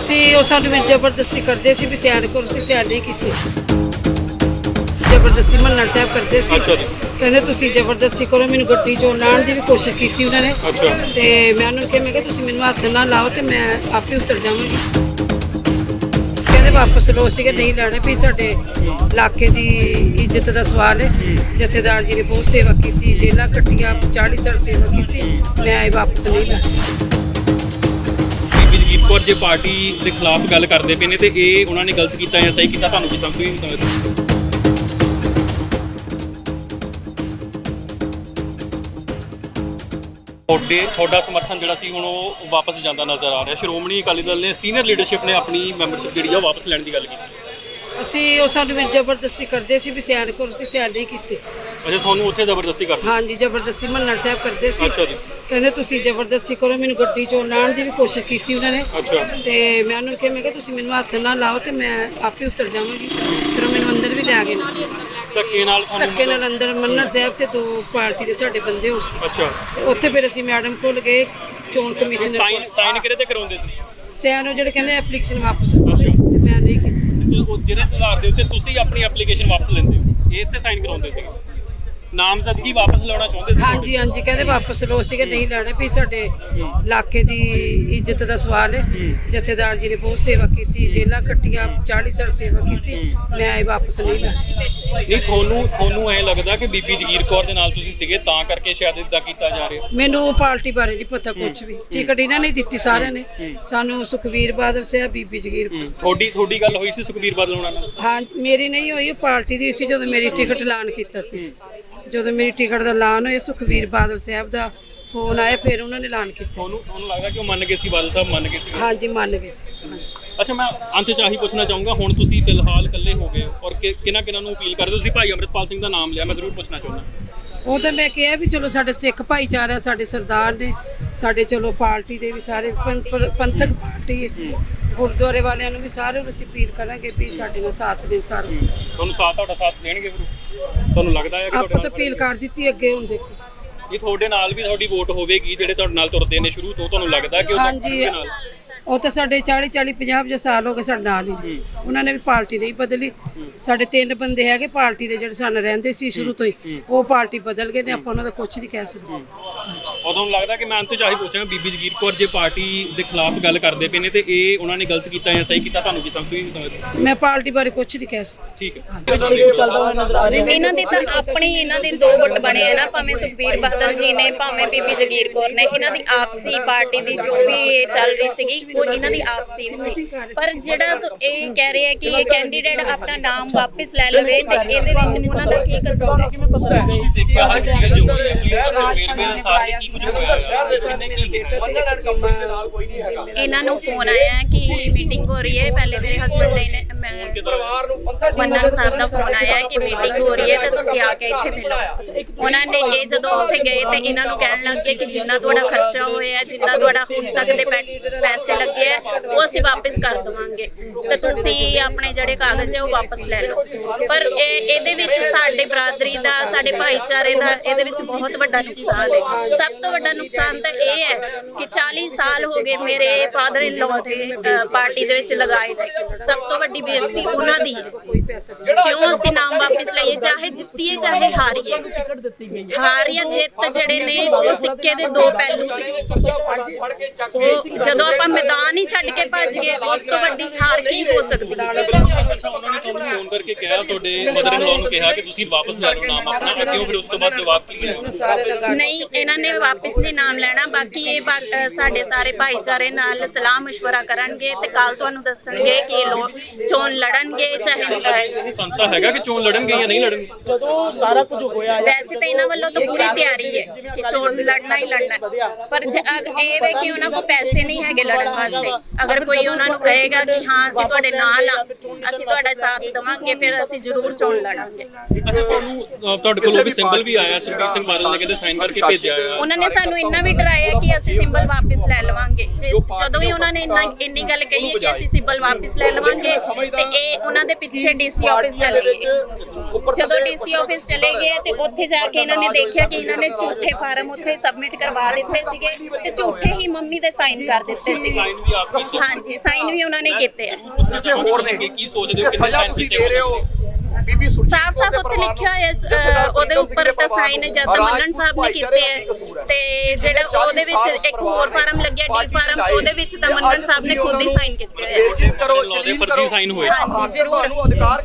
ਅਸੀਂ ਉਹ ਸਾਨੂੰ ਵਿੱਚ ਜ਼ਬਰਦਸਤੀ ਕਰਦੇ ਸੀ ਵੀ ਸਿਆਣ ਕਰੋ ਅਸੀਂ ਸਿਆਣ ਨਹੀਂ ਕੀਤੀ। ਜ਼ਬਰਦਸਤੀ ਮੱਲਣ ਸਾਹਿਬ ਕਰਦੇ ਸੀ। ਅੱਛਾ ਜੀ। ਕਹਿੰਦੇ ਤੁਸੀਂ ਜ਼ਬਰਦਸਤੀ ਕਰੋ ਮੈਨੂੰ ਗੱਡੀ ਚੋਂ ਲਾਉਣ ਦੀ ਵੀ ਕੋਸ਼ਿਸ਼ ਕੀਤੀ ਉਹਨਾਂ ਨੇ। ਅੱਛਾ। ਤੇ ਮੈਂ ਉਹਨਾਂ ਨੂੰ ਕਿਹਾ ਮੈਂ ਕਿਹਾ ਤੁਸੀਂ ਮੈਨੂੰ ਹੱਥ ਨਾ ਲਾਓ ਤੇ ਮੈਂ ਆਪੇ ਉਤਰ ਜਾਵਾਂਗੀ। ਕਹਿੰਦੇ ਵਾਪਸ ਲੋ ਸੀਗੇ ਨਹੀਂ ਲੈਣੇ ਵੀ ਸਾਡੇ ਇਲਾਕੇ ਦੀ ਇੱਜ਼ਤ ਦਾ ਸਵਾਲ ਹੈ। ਜਥੇਦਾਰ ਜੀ ਨੇ ਬਹੁਤ ਸੇਵਾ ਕੀਤੀ ਜੇਲਾਂ ਕੱਟੀਆਂ 40 ਸਾਲ ਸੇਵਾ ਕੀਤੀ ਮੈਂ ਇਹ ਵਾਪਸ ਨਹੀਂ ਲੈਣੀ ਜਗੀਰ ਕੌਰ ਜੇ ਪਾਰਟੀ ਦੇ ਖਿਲਾਫ ਗੱਲ ਕਰਦੇ ਪਏ ਨੇ ਤੇ ਇਹ ਉਹਨਾਂ ਨੇ ਗਲਤ ਕੀਤਾ ਜਾਂ ਸਹੀ ਕੀਤਾ ਤੁਹਾਨੂੰ ਕੀ ਸਮਝ ਨਹੀਂ ਸਮਝਦੇ ਤੁਹਾਡੇ ਤੁਹਾਡਾ ਸਮਰਥਨ ਜਿਹੜਾ ਸੀ ਹੁਣ ਉਹ ਵਾਪਸ ਜਾਂਦਾ ਨਜ਼ਰ ਆ ਰਿਹਾ। ਸ਼੍ਰੋਮਣੀ ਅਕਾਲੀ ਦਲ ਨੇ ਸੀਨੀਅਰ ਲੀਡਰਸ਼ਿਪ ਨੇ ਆਪਣੀ ਮੈਂਬਰਸ਼ਿਪ ਜਿਹੜੀ ਆ ਉਹ ਵਾਪਸ ਲੈਣ ਦੀ ਗੱਲ ਕੀਤੀ। ਅਸੀਂ ਉਹ ਸਾਨੂੰ ਵਿੱਚ ਜ਼ਬਰਦਸਤੀ ਕਰਦੇ ਸੀ ਵੀ ਸਿਆਣ ਕਰੋ ਅਸੀਂ ਸਿਆਣ ਨਹੀਂ ਕੀਤੀ। ਅੱਛਾ ਤੁਹਾਨੂੰ ਉੱਥੇ ਜ਼ਬਰਦਸਤੀ ਕਰਦੇ ਹਾਂਜੀ ਜ਼ਬਰਦਸਤੀ ਮੱਲਣ ਸਾਹਿਬ ਕਰਦੇ ਸੀ। ਅੱਛਾ ਜੀ। ਕਹਿੰਦੇ ਤੁਸੀਂ ਜ਼ਬਰਦਸਤੀ ਕਰੋ ਮੈਨੂੰ ਗੱਡੀ ਚੋਂ ਲਾਉਣ ਦੀ ਵੀ ਕੋਸ਼ਿਸ਼ ਕੀਤੀ ਉਹਨਾਂ ਨੇ। ਅੱਛਾ। ਤੇ ਮੈਂ ਉਹਨਾਂ ਨੂੰ ਕਿਹਾ ਮੈਂ ਕਿਹਾ ਤੁਸੀਂ ਮੈਨੂੰ ਹੱਥ ਨਾ ਲਾਓ ਤੇ ਮੈਂ ਆਪੇ ਉਤਰ ਜਾਵਾਂਗੀ। ਫਿਰ ਉਹ ਮੈਨੂੰ ਅੰਦਰ ਵੀ ਲੈ ਗਏ। ਨਾਲ ਧੱਕੇ ਨਾਲ ਤੁਹਾਨੂੰ ਧੱਕੇ ਨਾਲ ਅੰਦਰ ਮੰਨਣ ਸਾਹਿਬ ਤੇ ਦੋ ਪਾਰਟੀ ਦੇ ਸਾਡੇ ਬੰਦੇ ਹੋਰ ਸੀ। ਅੱਛਾ। ਤੇ ਉੱਥੇ ਫਿਰ ਅਸੀਂ ਮੈਡਮ ਕੋਲ ਗਏ ਚੋਣ ਕਮਿਸ਼ਨਰ ਸਾਈਨ ਸਾਈਨ ਕਿਹਦੇ ਤੇ ਕਰਾਉਂਦੇ ਸੀ? ਸਿਆਣ ਉਹ ਜਿਹੜੇ ਕਹਿੰਦੇ ਐਪਲੀਕੇਸ਼ਨ ਵਾਪਸ ਅੱਛਾ। ਤੇ ਮੈਂ ਨਹੀਂ ਕੀਤੀ। ਤੇ ਉਹ ਜਿਹੜੇ ਆਧਾਰ ਦੇ ਉੱਤੇ ਤੁਸੀਂ ਆਪਣੀ ਐਪਲੀਕੇਸ਼ਨ ਵਾਪਸ ਲੈਂਦੇ ਹੋ ਇਹ ਇੱਥੇ ਸਾਈਨ ਕਰਾਉਂਦੇ ਸੀ? ਨਾਮਜ਼ਦਗੀ ਵਾਪਸ ਲੈਣਾ ਚਾਹੁੰਦੇ ਸੀ? ਹਾਂਜੀ ਹਾਂਜੀ ਕਹਿੰਦੇ ਵਾਪਸ ਲੋ ਸੀਗੇ ਨਹੀਂ ਲੈਣੇ ਵੀ ਸਾਡੇ ਇਲਾਕੇ ਦੀ ਇੱਜ਼ਤ ਦਾ ਸਵਾਲ ਹੈ। ਜਥੇਦਾਰ ਜੀ ਨੇ ਬਹੁਤ ਸੇਵਾ ਕੀਤੀ ਜੇਲਾਂ ਕੱਟੀਆਂ 40 ਸਾਲ ਸੇਵਾ ਕੀਤੀ। ਮੈਂ ਇਹ ਵਾਪਸ ਨਹੀਂ ਲੈਣੀ ਨਹੀਂ ਤੁਹਾਨੂੰ ਤੁਹਾਨੂੰ ਐ ਲੱਗਦਾ ਕਿ ਬੀਬੀ ਜਗੀਰ ਕੌਰ ਦੇ ਨਾਲ ਤੁਸੀਂ ਸੀਗੇ ਤਾਂ ਕਰਕੇ ਸ਼ਾਇਦ ਇਦਾਂ ਕੀਤਾ ਜਾ ਰਿਹਾ? ਮੈਨੂੰ ਪਾਰਟੀ ਬਾਰੇ ਨਹੀਂ ਪਤਾ ਕੁਝ ਵੀ। ਟਿਕਟ ਇਹਨਾਂ ਨੇ ਦਿੱਤੀ ਸਾਰਿਆਂ ਨੇ। ਸਾਨੂੰ ਸੁਖਵੀਰ ਬਾਦਲ ਸਾਹਿਬ ਬੀਬੀ ਜਗੀਰ। ਤੁਹਾਡੀ ਤੁਹਾਡੀ ਗੱਲ ਹੋਈ ਸੀ ਸੁਖਬੀਰ ਬਾਦਲ ਹੋਣਾ ਨਾਲ? ਹਾਂ ਮੇਰੀ ਨਹੀਂ ਹੋਈ ਪਾਰਟੀ ਦੀ ਸੀ ਜਦੋਂ ਮੇਰੀ ਟਿਕਟ ਐਲਾਨ ਕੀਤਾ ਸੀ। ਜਦੋਂ ਮੇਰੀ ਟਿਕਟ ਦਾ ਐਲਾਨ ਹੋਇਆ ਸੁਖਵੀਰ ਬਾਦਲ ਸਾਹਿਬ ਦਾ ਫੋਨ ਆਇਆ ਫਿਰ ਉਹਨਾਂ ਨੇ ਐਲਾਨ ਕੀਤਾ। ਤੁਹਾਨੂੰ ਤੁਹਾਨੂੰ ਲੱਗਦਾ ਕਿ ਉਹ ਮੰਨ ਗਏ ਸੀ ਬਾਦਲ ਸਾਹਿਬ ਮੰਨ ਗਏ ਸੀ? ਹਾਂਜੀ ਮੰਨ ਗਏ ਸੀ ਹਾਂਜੀ। ਅੱਛਾ ਮੈਂ ਅੰਤ ਚ ਆਹੀ ਪੁੱਛਣਾ ਚਾਹੂੰਗਾ ਹੁਣ ਤੁਸੀਂ ਫਿਲਹਾਲ ਇਕੱਲੇ ਹੋ ਗਏ ਹੋ ਔਰ ਕਿਹਨਾਂ ਕਿਹਨਾਂ ਨੂੰ ਅਪੀਲ ਕਰਦੇ ਹੋ? ਤੁਸੀਂ ਭਾਈ ਅਮਰਿਤਪਾਲ ਸਿੰਘ ਦਾ ਨਾਮ ਲਿਆ ਮੈਂ ਜ਼ਰੂਰ ਪੁੱਛਣਾ ਚਾਹੁੰਦਾ। ਉਹ ਤਾਂ ਮੈਂ ਕਿਹਾ ਵੀ ਚਲੋ ਸਾਡੇ ਸਿੱਖ ਭਾਈਚਾਰਾ ਸਾਡੇ ਸਰਦਾਰ ਨੇ ਸਾਡੇ ਚਲੋ ਪਾਰਟੀ ਦੇ ਵੀ ਸਾਰੇ ਪੰ- ਪ- ਪੰਥਕ ਪਾਰਟੀ ਹੈ। ਗੁਰਦੁਆਰੇ ਵਾਲਿਆਂ ਨੂੰ ਵੀ ਸਾਰਿਆਂ ਨੂੰ ਅਸੀਂ ਅਪੀਲ ਕਰਾਂਗੇ ਵੀ ਸਾਡੇ ਨਾਲ ਸਾਥ ਦੇਣ ਸਾਰੇ। ਤੁਹਾਨੂੰ ਸਾਥ ਤੁਹਾਡਾ ਸਾਥ ਦੇਣਗੇ ਫਿਰ? ਤੁਹਾਨੂੰ ਲੱਗਦਾ ਹੈ ਕਿ ਆਪਾਂ ਤੁਹਾਡੇ ਤਾਂ ਅਪੀਲ ਕਰ ਦਿੱਤੀ ਅੱਗੇ ਹੁਣ ਦੇਖੋ। ਇਹ ਤੁਹਾਡੇ ਨਾਲ ਵੀ ਤੁਹਾਡੀ ਵੋਟ ਹੋਵੇਗੀ ਜਿਹੜੇ ਤੁਹਾਡੇ ਨਾਲ ਤੁਰਦੇ ਨੇ ਸ਼ੁਰੂ ਤੋਂ ਤੁਹਾਨੂੰ ਲੱਗਦਾ ਕਿ ਉਹ ਤੁਹਾਡੇ ਨਾਲ? ਉਹ ਤਾਂ ਸਾਡੇ 40 40 50 50 ਸਾਲ ਹੋ ਗਏ ਸਾਡੇ ਨਾਲ ਹੀ। ਉਹਨਾਂ ਨੇ ਵੀ ਪਾਰਟੀ ਨਹੀਂ ਬਦਲੀ। ਸਾਡੇ ਤਿੰਨ ਬੰਦੇ ਹੈਗੇ ਪਾਰਟੀ ਦੇ ਜਿਹੜੇ ਸਾਡੇ ਨਾਲ ਰਹਿੰਦੇ ਸੀ ਸ਼ੁਰੂ ਤੋਂ ਹੀ ਉਹ ਪਾਰਟੀ ਬਦਲ ਗਏ ਨੇ ਆਪਾਂ ਉਹਨਾਂ ਦਾ ਕੁਝ ਨਹੀਂ ਕਹਿ ਸਕਦੇ। ਉਦੋਂ ਤੁਹਾਨੂੰ ਲੱਗਦਾ ਕਿ ਮੈਂ ਅੰਤ ਚ ਆਹੀ ਪੁੱਛਾਂਗਾ ਬੀਬੀ ਜਗੀਰ ਕੌਰ ਜੇ ਪਾਰਟੀ ਦੇ ਖਿਲਾਫ ਗੱਲ ਕਰਦੇ ਪਏ ਨੇ ਤੇ ਇਹ ਉਹਨਾਂ ਨੇ ਗਲਤ ਕੀਤਾ ਜਾਂ ਸਹੀ ਕੀਤਾ ਤੁਹਾਨੂੰ ਕੀ ਸਮਝ ਨਹੀਂ ਸਮਝਦੇ ਮੈਂ ਪਾਰਟੀ ਬਾਰੇ ਕੁਝ ਨਹੀਂ ਕਹਿ ਸਕਦੀ। ਠੀਕ ਹੈ। ਇਹਨਾਂ ਦੇ ਤਾਂ ਆਪਣੇ ਹੀ। ਇਹਨਾਂ ਦੇ ਦੋ ਗੁੱਟ ਬਣੇ ਆ ਨਾ ਭਾਵੇਂ ਸੁਖਬੀਰ ਬਾਦਲ ਜੀ ਨੇ ਭਾਵੇਂ ਬੀਬੀ ਜਗੀਰ ਕੌਰ ਨੇ ਇਹਨਾਂ ਦੀ ਆਪਸੀ ਪਾਰਟੀ ਦੀ ਜੋ ਵੀ ਇਹ ਚੱਲ ਰਹੀ ਸੀਗੀ ਉਹ ਇਹਨਾਂ ਦੀ ਆਪਸੀ ਸੀ। ਪਰ ਜਿਹੜਾ ਤ- ਇਹ ਕਹਿ ਰਹੇ ਆ ਕਿ ਇਹ ਕੈਂਡੀਡੇਟ ਆਪਣਾ ਨਾਮ ਵਾਪਸ ਲੈ ਲਵੇ ਤੇ ਇਹਦੇ ਵਿੱਚ ਉਹਨਾਂ ਦਾ ਕੀ ਕਸੂਰ ਹੈ? ਤੁਸੀਂ ਦੇਖਿਆ ਹਰ ਚੀਜ਼ ਜੋ ਹੋਈ ਹੈ ਪਲੀਜ਼ ਦੱਸੋ ਮੇਰੇ ਮੇਰੇ ਸਾਰੇ ਕੀ ਕੁਝ ਹੋਇਆ? ਹੈ ਕਿੰਨੇ ਕੀ ਇਹਨਾਂ ਨੂੰ ਫੋਨ ਆਇਆ ਹੈ ਕਿ ਮੀਟਿੰਗ ਹੋ ਰਹੀ ਹੈ ਪਹਿਲੇ ਮੇਰੇ ਹਸਬੰਡ ਨੇ ਮੈਂ ਮੰਨਨ ਸਾਹਿਬ ਦਾ ਫੋਨ ਆਇਆ ਹੈ ਕਿ ਮੀਟਿੰਗ ਹੋ ਰਹੀ ਹੈ ਤੇ ਤੁਸੀਂ ਆ ਕੇ ਇੱਥੇ ਮਿਲੋ। ਉਹਨਾਂ ਨੇ ਇਹ ਜਦੋਂ ਉੱਥੇ ਗਏ ਤੇ ਇਹਨਾਂ ਨੂੰ ਕਹਿਣ ਲੱਗ ਗਏ ਕਿ ਜਿੰਨਾ ਤੁਹਾਡਾ ਖਰਚਾ ਹੋਇਆ ਜਿੰਨਾ ਤੁਹਾਡਾ ਹੁਣ ਤੱਕ ਦੇ ਪੈਸੇ ਲੱਗੇ ਆ ਉਹ ਅਸੀਂ ਵਾਪਸ ਕਰ ਦਵਾਂਗੇ। ਤੇ ਤੁਸੀਂ ਆਪਣੇ ਜਿਹੜੇ ਕਾਗਜ਼ ਹੈ ਉਹ ਵਾਪਸ ਲੈ ਲਓ ਪਰ ਇਹ ਇਹਦੇ ਵਿੱਚ ਸਾਡੇ ਬਰਾਦਰੀ ਦਾ ਸਾਡੇ ਭਾਈਚਾਰੇ ਦਾ ਇਹਦੇ ਵਿੱਚ ਬਹੁਤ ਵੱਡਾ ਨੁਕਸਾਨ ਹੈ। ਸਭ ਤੋਂ ਵੱਡਾ ਨੁਕਸਾਨ ਤਾਂ ਇਹ ਹੈ ਕਿ 40 ਸਾਲ ਹੋ ਗਏ ਮੇਰੇ ਫਾਦਰ ਇਨ ਲਾਅ ਅ, ਪਾਰਟੀ ਦੇ ਵਿੱਚ ਲਗਾਏ ਨੇ। ਸਭ ਤੋਂ ਵੱਡੀ ਬੇਇੱਜ਼ਤੀ ਉਹਨਾਂ ਦੀ ਹੈ। ਕਿਉਂ ਅਸੀਂ ਨਾਮ ਵਾਪਸ ਲਈਏ? ਚਾਹੇ ਜਿੱਤੀਏ ਚਾਹੇ ਹਾਰੀਏ। ਹਾਰ ਜਾਂ ਜਿੱਤ ਜਿਹੜੇ ਨੇ ਉਹ ਸਿੱਕੇ ਦੇ ਦੋ ਪਹਿਲੂ ਨੇ ਜਦੋਂ ਆਪਾਂ ਮੈਦਾਨ ਹੀ ਛੱਡ ਕੇ ਭੱਜ ਗਏ ਉਸ ਤੋਂ ਵੱਡੀ ਹਾਰ ਕੀ ਹੋ ਸਕਦੀ ਹੈ? ਅੱਛਾ ਉਹਨਾਂ ਨੇ ਤੁਹਾਨੂੰ ਫੋਨ ਕਰਕੇ ਕਿਹਾ ਤੁਹਾਡੇ ਮਦਰ ਇਨ ਲਾਅ ਨੂੰ ਕਿਹਾ ਕਿ ਤੁਸੀਂ ਵਾਪਸ ਲੈ ਲਓ ਨਾਮ ਆਪਣਾ ਅੱਗੇ ਫਿਰ ਉਸ ਤੋਂ ਬਾਅਦ ਜਵਾਬ ਕੀ ਮਿਲਿਆ ਨਹੀਂ ਇਹਨਾਂ ਨੇ ਵਾਪਸ ਨਹੀਂ ਨਾਮ ਲੈਣਾ ਬਾਕੀ ਇਹ ਬਾ- ਅ, ਸਾਡੇ ਸਾਰੇ ਭਾਈਚਾਰੇ ਨਾਲ ਸਲਾਹ مشورہ ਕਰਨਗੇ ਤੇ ਕੱਲ ਤੁਹਾਨੂੰ ਦੱਸਣਗੇ ਕਿ ਇਹ ਲੋਕ ਚੋਣ ਲੜਨਗੇ ਚਾਹੇ ਇਹ ਸੰਸਾ ਹੈਗਾ ਕਿ ਚੋਣ ਲੜਨਗੇ ਜਾਂ ਨਹੀਂ ਲੜਨਗੇ ਜਦੋਂ ਸਾਰਾ ਕੁਝ ਹੋਇਆ ਹੈ ਵੈਸੇ ਤਾਂ ਇਹਨਾਂ ਵੱਲੋਂ ਤਾਂ ਪੂਰੀ ਤਿਆਰੀ ਹੈ ਕਿ ਚੋਣ ਲੜਨਾ ਹੀ ਲੜਨਾ ਹੈ। ਪਰ ਜੇ ਅਗ- ਇਹ ਵੇ ਕਿ ਉਹਨਾਂ ਕੋਲ ਪੈਸੇ ਨਹੀਂ ਹੈਗੇ ਲੜਨ ਵਾਸਤੇ ਅਗਰ ਕੋਈ ਉਹਨਾਂ ਨੂੰ ਕਹੇਗਾ ਕਿ ਹਾਂ ਅਸੀਂ ਤੁਹਾਡੇ ਨਾਲ ਆ ਅਸੀਂ ਤੁਹਾਡਾ ਸਾਥ ਦੇਵਾਂਗੇ ਫਿਰ ਅਸੀਂ ਜ਼ਰੂਰ ਚੋਣ ਲੜਾਂਗੇ। ਅੱਛਾ ਤੁਹਾਨੂੰ ਤੁਹਾਡੇ ਕੋਲ ਉਹ ਵੀ ਸਿੰਬਲ ਵੀ ਆਇਆ ਸੁਖਬੀਰ ਸਿੰਘ ਬਾਦਲ ਨੇ ਕਹਿੰਦੇ ਸਾਈਨ ਕਰਕੇ ਭੇਜਿਆ ਆ ਉਹਨਾਂ ਨੇ ਸਾਨੂੰ ਇੰਨਾ ਵੀ ਡਰਾਇਆ ਕਿ ਅਸੀਂ ਸਿੰਬਲ ਵਾਪਸ ਲੈ ਲਵਾਂਗੇ। ਜਿਸ ਜਦੋਂ ਵੀ ਉਹਨਾਂ ਨੇ ਇੰਨਾ ਇੰਨੀ ਗੱਲ ਕਹੀ ਹੈ ਕਿ ਅਸੀਂ ਸਿੰਬਲ ਵਾਪਸ ਲੈ ਲਵਾਂਗੇ ਤੇ ਇਹ ਉਹਨਾਂ ਦੇ ਪਿੱਛੇ ਡੀਸੀ ਆਫਿਸ ਚਲੇ ਗਏ। ਜਦੋਂ ਡੀਸੀ ਆਫਿਸ ਚਲੇ ਗਏ ਤੇ ਉੱਥੇ ਜਾ ਕੇ ਇਹਨਾਂ ਨੇ ਦੇਖਿਆ ਕਿ ਇਹਨਾਂ ਨੇ ਝੂਠੇ ਫਾਰਮ ਉੱਥੇ ਸਬਮਿਟ ਕਰਵਾ ਦਿੱਤੇ ਸੀਗੇ ਤੇ ਝੂਠੇ ਹੀ ਮੰਮੀ ਦੇ ਸਾਈਨ ਕਰ ਦਿੱਤੇ ਸੀ ਹਾਂਜੀ ਸਾਈਨ ਵੀ ਉਹਨਾਂ ਨੇ ਕੀਤੇ ਆ। ਕਿਸੇ ਹੋਰ ਨੇ ਕੀ ਸੋਚਦੇ ਹੋ ਕਿੰਨੇ ਸਾਈਨ ਕੀਤੇ ਹੋ? ਸਾਫ਼ ਸਾਫ਼ ਉੱਥੇ ਲਿਖਿਆ ਹੋਇਆ ਹੈ, ਉਹਦੇ ਉੱਪਰ ਤਾਂ ਸਾਈਨ ਜਦ ਮੰਨਣ ਸਾਹਿਬ ਨੇ ਕੀਤੇ ਹੈ? ਤੇ ਜਿਹੜਾ ਉਹਦੇ ਵਿੱਚ ਇੱਕ ਹੋਰ ਫਾਰਮ ਲੱਗਿਆ ਡੀ ਫਾਰਮ ਉਹਦੇ ਵਿੱਚ ਤਾਂ ਮੰਨਣ ਸਾਹਿਬ ਨੇ ਖੁਦ ਹੀ ਸਾਈਨ ਕੀਤੇ ਹੋਏ ਆ। ਯਕੀਨ ਕਰੋ ਲਾਅ ਦੇ ਯਕੀਨ ਫਰਜ਼ੀ ਸਾਈਨ ਹੋਏ। ਹਾਂਜੀ ਜ਼ਰੂਰ।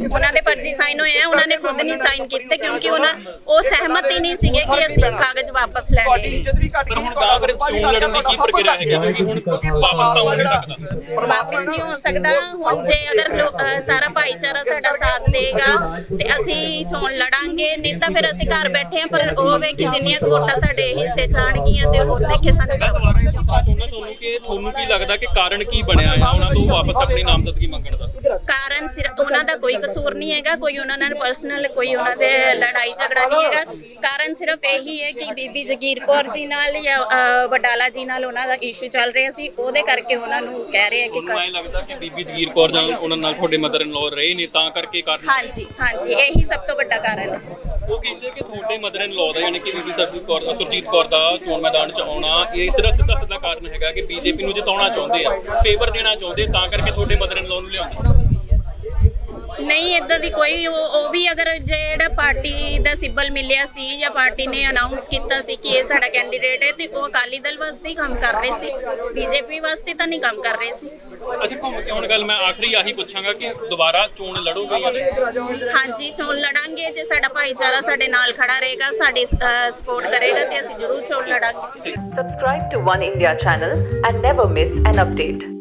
ਉਹਨਾਂ ਦੇ ਫਰਜ਼ੀ ਸਾਈਨ ਹੋਏ ਆ ਉਹਨਾਂ ਨੇ ਖੁਦ ਨਹੀਂ ਸਾਈਨ ਕੀਤੇ ਕਿਉਂਕਿ ਉਹਨਾਂ ਉਹ ਸਹਿਮਤ ਹੀ ਨਹੀਂ ਸੀਗੇ ਕਿ ਅਸੀਂ ਕਾਗਜ਼ ਵਾਪਸ ਲੈਣੇ ਪਰ ਹੁਣ ਗਾਂ ਫਿਰ ਚੋਣ ਲੜਨ ਦੀ ਕੀ ਪ੍ਰਕਿਰਿਆ ਹੈਗੀ? ਕਿਉਂਕਿ ਹੁਣ ਵਾਪਸ ਤਾਂ ਹੋ ਨਹੀਂ ਸਕਦਾ। ਵਾਪਸ ਨਹੀਂ ਹੋ ਸਕਦਾ ਹੁਣ ਜੇ ਅਗਰ ਸਾਰਾ ਭਾਈਚਾਰਾ ਸਾਡਾ ਸਾਥ ਦੇਗਾ ਤੇ ਅਸੀਂ ਚੋਣ ਲੜਾਂਗੇ, ਨਹੀਂ ਤਾਂ ਫਿਰ ਅਸੀਂ ਘਰ ਬੈਠੇ ਆ ਪਰ ਉਹ ਵੇ ਕਿ ਜਿੰਨੀਆਂ ਕੁ ਵੋਟਾਂ ਸਾਡੇ ਹਿੱਸੇ ਚਾਣਗੀਆਂ ਤੇ ਉਹ ਦੇਖੇ ਸਾਨੂੰ ਮੈਂ ਪੁੱਛਣਾ ਚਾਹੁੰਦਾ ਤੁਹਾਨੂੰ ਕਿ ਤੁਹਾਨੂੰ ਕੀ ਲੱਗਦਾ ਕਿ ਕਾਰਨ ਕੀ ਬਣਿਆ ਆ? ਉਹਨਾਂ ਤੋਂ ਵਾਪਸ ਆਪਣੀ ਨਾਮਜ਼ਦਗੀ ਮੰਗਣ ਦਾ। ਕਾਰਨ ਸਿਰਫ ਉਹਨਾਂ ਦਾ ਕੋਈ ਕਸੂਰ ਨਹੀਂ ਹੈਗਾ ਕੋਈ ਉਹਨਾਂ ਨਾਲ ਪਰਸਨਲ ਕੋਈ ਉਹਨਾਂ ਦੇ ਲੜਾਈ ਝਗੜਾ ਨਹੀਂ ਹੈਗਾ। ਕਾਰਨ ਸਿਰਫ ਇਹੀ ਹੈ ਕਿ ਬੀਬੀ ਜਗੀਰ ਕੌਰ ਜੀ ਨਾਲ ਜਾਂ ਵਡਾਲਾ ਜੀ ਨਾਲ ਉਹਨਾਂ ਦਾ ਇਸ਼ੂ ਚੱਲ ਰਿਹਾ ਸੀ। ਉਹਦੇ ਕਰਕੇ ਉਹਨਾਂ ਨੂੰ ਕਹਿ ਰਹੇ ਆ ਕਿ ਮੈਨੂੰ ਲੱਗਦਾ ਕਿ ਬੀਬੀ ਜਗੀਰ ਕੌਰ ਜਾਂ ਉਹਨਾਂ ਨਾਲ ਤੁਹਾਡੇ ਮਦਰ ਇਨ ਲਾਅ ਰਹੇ ਨੇ ਤਾਂ ਕਰਕੇ ਕਾਰਨ ਹਾਂਜੀ ਹਾਂਜੀ ਇਹੀ ਸਭ ਤੋਂ ਵੱਡਾ ਕਾਰਨ ਹੈ। ਉਹ ਕਹਿੰਦੇ ਕਿ ਤੁਹਾਡੇ ਮਦਰ ਇਨ ਲਾਅ ਦਾ ਯਾਨੀ ਕਿ ਬੀਬੀ ਸਰਜੀਤ ਕੌਰ ਸੁਰਜੀਤ ਕੌਰ ਦਾ ਚੋਣ ਮੈਦਾਨ 'ਚ ਆਉਣਾ ਇਹ ਸਿਰਫ ਸਿੱਧਾ ਸਿੱਧਾ ਕਾਰਨ ਹੈਗਾ ਕਿ ਬੀਜੇਪੀ ਨੂੰ ਜਿਤਾਉਣਾ ਚਾਹੁੰਦੇ ਆ ਫੇਵਰ ਦੇਣਾ ਚਾਹੁੰਦੇ ਤਾਂ ਕਰਕੇ ਤੁਹਾਡੇ ਮਦਰ ਇਨ ਲਾਅ ਨੂੰ ਲਿਆਉਂਦੇ ਨਹੀਂ ਇਦਾਂ ਦੀ ਕੋਈ ਉਹ ਉਹ ਵੀ ਅਗਰ ਜਿਹੜਾ ਪਾਰਟੀ ਦਾ ਸਿੰਬਲ ਮਿਲਿਆ ਸੀ ਜਾਂ ਪਾਰਟੀ ਨੇ ਅਨਾਉਂਸ ਕੀਤਾ ਸੀ ਕਿ ਇਹ ਸਾਡਾ ਕੈਂਡੀਡੇਟ ਹੈ ਤੇ ਉਹ ਅਕਾਲੀ ਦਲ ਵਾਸਤੇ ਹੀ ਕੰਮ ਕਰ ਰਹੇ ਸੀ। ਬੀਜੇਪੀ ਵਾਸਤੇ ਤਾਂ ਨਹੀਂ ਕੰਮ ਕਰ ਰਹੇ ਸੀ। ਅੱਛਾ ਘੁੰਮ ਕੇ ਹੁਣ ਗੱਲ ਮੈਂ ਆਖਰੀ ਆਹੀ ਪੁੱਛਾਂਗਾ ਕਿ ਦੁਬਾਰਾ ਚੋਣ ਲੜੋਗੇ ਜਾਂ ਨਹੀਂ? ਹਾਂਜੀ ਚੋਣ ਲੜਾਂਗੇ। ਜੇ ਸਾਡਾ ਭਾਈਚਾਰਾ ਸਾਡੇ ਨਾਲ ਖੜਾ ਰਹੇਗਾ ਸਾਡੀ ਸਪੋਰਟ ਕਰੇਗਾ ਤੇ ਅਸੀਂ ਜ਼ਰੂਰ ਚੋਣ ਲੜਾਂਗੇ। Subscribe to One India channel and never miss an update.